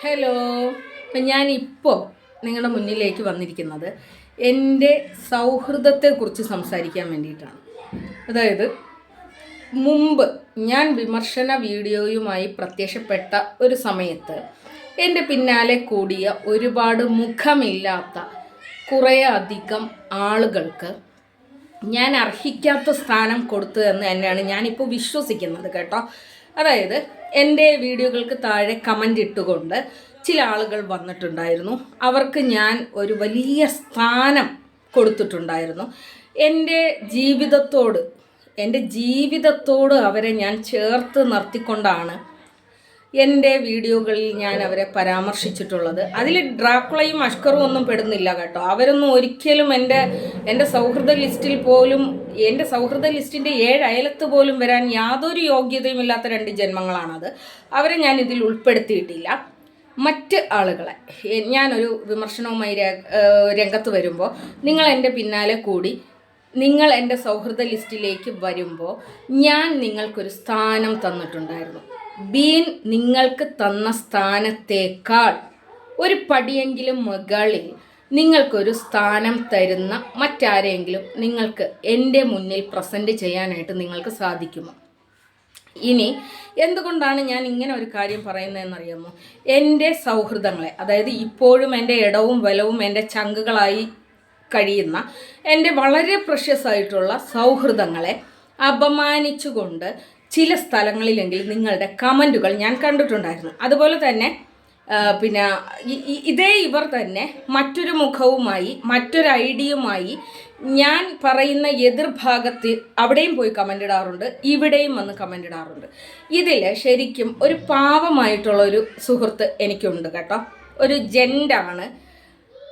Hello അപ്പം ഞാനിപ്പോൾ നിങ്ങളുടെ മുന്നിലേക്ക് വന്നിരിക്കുന്നത് എന്റെ സൗഹൃദത്തെക്കുറിച്ച് സംസാരിക്കാൻ വേണ്ടിയിട്ടാണ്. അതായത് മുമ്പ് ഞാൻ വിമർശന വീഡിയോയുമായി പ്രത്യക്ഷപ്പെട്ട ഒരു സമയത്ത് എന്റെ പിന്നാലെ കൂടിയ ഒരുപാട് മുഖമില്ലാത്ത കുറേ അധികം ആളുകൾക്ക് ഞാൻ അർഹിക്കാത്ത സ്ഥാനം കൊടുത്തു എന്ന് തന്നെയാണ് ഞാനിപ്പോൾ വിശ്വസിക്കുന്നത് കേട്ടോ. അതായത് എന്റെ വീഡിയോകൾക്ക് താഴെ കമന്റ് ഇട്ടുകൊണ്ട് ചില ആളുകൾ വന്നിട്ടുണ്ടായിരുന്നു. അവർക്ക് ഞാൻ ഒരു വലിയ സ്ഥാനം കൊടുത്തിട്ടുണ്ടായിരുന്നു. എന്റെ ജീവിതത്തോട് എന്റെ ജീവിതത്തോട് അവരെ ഞാൻ ചേർത്ത് നിർത്തിക്കൊണ്ടാണ് എന്റെ വീഡിയോകളിൽ ഞാൻ അവരെ പരാമർശിച്ചിട്ടുള്ളത്. അതിൽ ഡ്രാക്കുളയും അഷ്കറും ഒന്നും പെടുന്നില്ല കേട്ടോ. അവരൊന്നും ഒരിക്കലും എന്റെ എന്റെ സൗഹൃദ ലിസ്റ്റിൽ പോലും എന്റെ സൗഹൃദ ലിസ്റ്റിന്റെ ഏഴ് അയലത്ത് പോലും വരാൻ യാതൊരു യോഗ്യതയും ഇല്ലാത്ത രണ്ട് ജന്മങ്ങളാണത്. അവരെ ഞാൻ ഇതിൽ ഉൾപ്പെടുത്തിയിട്ടില്ല. മറ്റ് ആളുകളെ ഞാനൊരു വിമർശനവുമായി രംഗത്ത് വരുമ്പോൾ നിങ്ങൾ എന്റെ പിന്നാലെ കൂടി നിങ്ങൾ എന്റെ സൗഹൃദ ലിസ്റ്റിലേക്ക് വരുമ്പോൾ ഞാൻ നിങ്ങൾക്കൊരു സ്ഥാനം തന്നിട്ടുണ്ടായിരുന്നു. ബീൻ നിങ്ങൾക്ക് തന്ന സ്ഥാനത്തേക്കാൾ ഒരു പടിയെങ്കിലും മുകളിൽ നിങ്ങൾക്കൊരു സ്ഥാനം തരുന്ന മറ്റാരെങ്കിലും നിങ്ങൾക്ക് എന്റെ മുന്നിൽ പ്രസന്റ് ചെയ്യാനായിട്ട് നിങ്ങൾക്ക് സാധിക്കുമോ? ഇനി എന്തുകൊണ്ടാണ് ഞാൻ ഇങ്ങനെ ഒരു കാര്യം പറയുന്നതെന്നറിയാമോ? എന്റെ സൗഹൃദങ്ങളെ അതായത് ഇപ്പോഴും എന്റെ ഇടവും വലവും എന്റെ ചങ്കുകളായി കഴിയുന്ന എന്റെ വളരെ പ്രഷ്യസ് ആയിട്ടുള്ള സൗഹൃദങ്ങളെ അപമാനിച്ചുകൊണ്ട് ചില സ്ഥലങ്ങളിലെങ്കിലും നിങ്ങളുടെ കമന്റുകൾ ഞാൻ കണ്ടിട്ടുണ്ടായിരുന്നു. അതുപോലെ തന്നെ പിന്നെ ഇതേ ഇവർ തന്നെ മറ്റൊരു മുഖവുമായി മറ്റൊരു ഐഡിയുമായി ഞാൻ പറയുന്ന എതിർഭാഗത്ത് അവിടെയും പോയി കമന്റ് ഇടാറുണ്ട് ഇവിടെയും വന്ന് കമന്റ് ഇടാറുണ്ട്. ഇതിൽ ശരിക്കും ഒരു പാവമായിട്ടുള്ള ഒരു സുഹൃത്ത് എനിക്കുണ്ട് കേട്ടോ. ഒരു ജെൻഡാണ്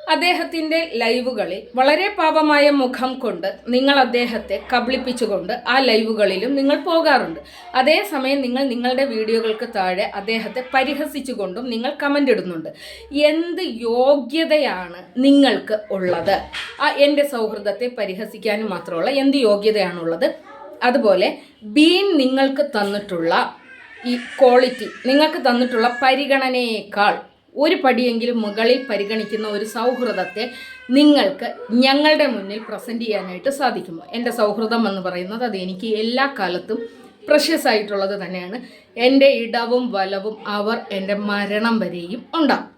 അദ്ദേഹത്തിന്റെ ലൈവുകളിൽ വളരെ പാപമായ മുഖം കൊണ്ട് നിങ്ങൾ അദ്ദേഹത്തെ കബളിപ്പിച്ചുകൊണ്ട് ആ ലൈവുകളിലും നിങ്ങൾ പോകാറുണ്ട്. അതേസമയം നിങ്ങൾ നിങ്ങളുടെ വീഡിയോകൾക്ക് താഴെ അദ്ദേഹത്തെ പരിഹസിച്ചുകൊണ്ടും നിങ്ങൾ കമന്റ് ഇടുന്നുണ്ട്. എന്ത് യോഗ്യതയാണ് നിങ്ങൾക്ക് ഉള്ളത്? ആ എന്റെ സൗഹൃദത്തെ പരിഹസിക്കാനും മാത്രമുള്ള എന്ത് യോഗ്യതയാണുള്ളത് അതുപോലെ ബീൻ നിങ്ങൾക്ക് തന്നിട്ടുള്ള ഈ ക്വാളിറ്റി നിങ്ങൾക്ക് തന്നിട്ടുള്ള പരിഗണനയേക്കാൾ ഒരു പടിയെങ്കിലും മുകളിൽ പരിഗണിക്കുന്ന ഒരു സൗഹൃദത്തെ നിങ്ങൾക്ക് ഞങ്ങളുടെ മുന്നിൽ പ്രസന്റ് ചെയ്യാനായിട്ട് സാധിക്കുമോ? എന്റെ സൗഹൃദം എന്ന് പറയുന്നത് അത് എനിക്ക് എല്ലാ കാലത്തും പ്രഷ്യസ് ആയിട്ടുള്ളത് തന്നെയാണ്. എന്റെ ഇടവും വലവും അവർ എന്റെ മരണം വരെയും ഉണ്ടാവും